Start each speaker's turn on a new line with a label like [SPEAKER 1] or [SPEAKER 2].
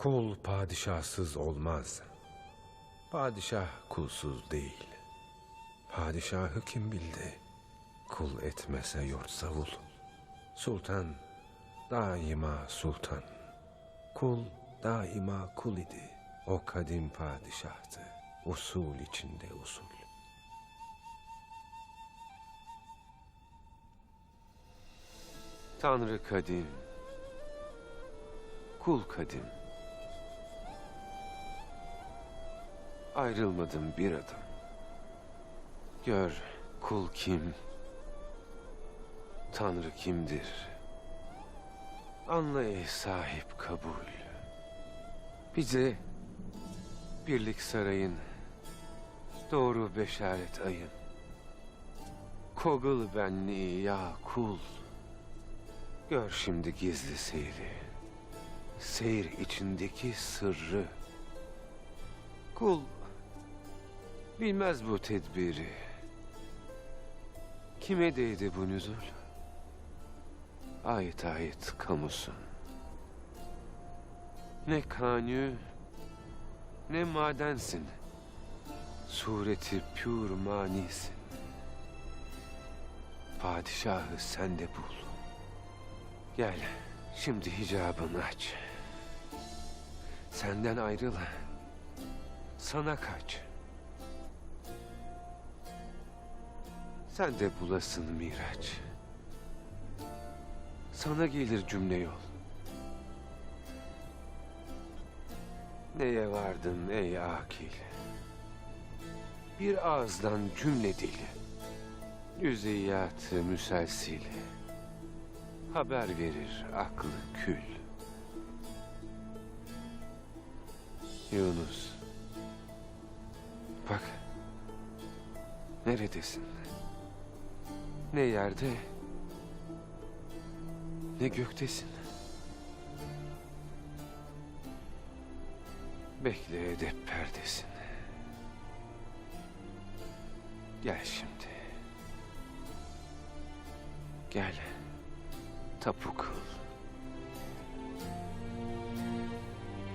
[SPEAKER 1] Kul padişahsız olmaz. Padişah kulsuz değil. Padişahı kim bildi? Kul etmese yurt savul. Sultan daima sultan. Kul daima kul idi. O kadim padişahtı. Usul içinde usul.
[SPEAKER 2] Tanrı kadim, kul kadim. Ayrılmadım bir adım. Gör kul kim, Tanrı kimdir. Anla ey sahip kabul. Bize birlik sarayın, doğru beşaret ayın. Kogul benliği ya kul. Gör şimdi gizli seyri. Seyir içindeki sırrı. Kul bilmez bu tedbiri. Kime değdi bu nüzul? Ait ait kamusun. Ne kanyu ne madensin. Sureti pür manisin. Padişahı sende bul. Gel, şimdi hicabını aç. Senden ayrıl. Sana kaç. Sen de bulasın miraç. Sana gelir cümle yol. Neye vardın ey akil? Bir ağızdan cümle dili. Yüzeyatı müselsil haber verir aklı kül. Yunus, bak, neredesin? Ne yerde, ne göktesin. Bekle edep perdesin. Gel şimdi. Gel. Tapuk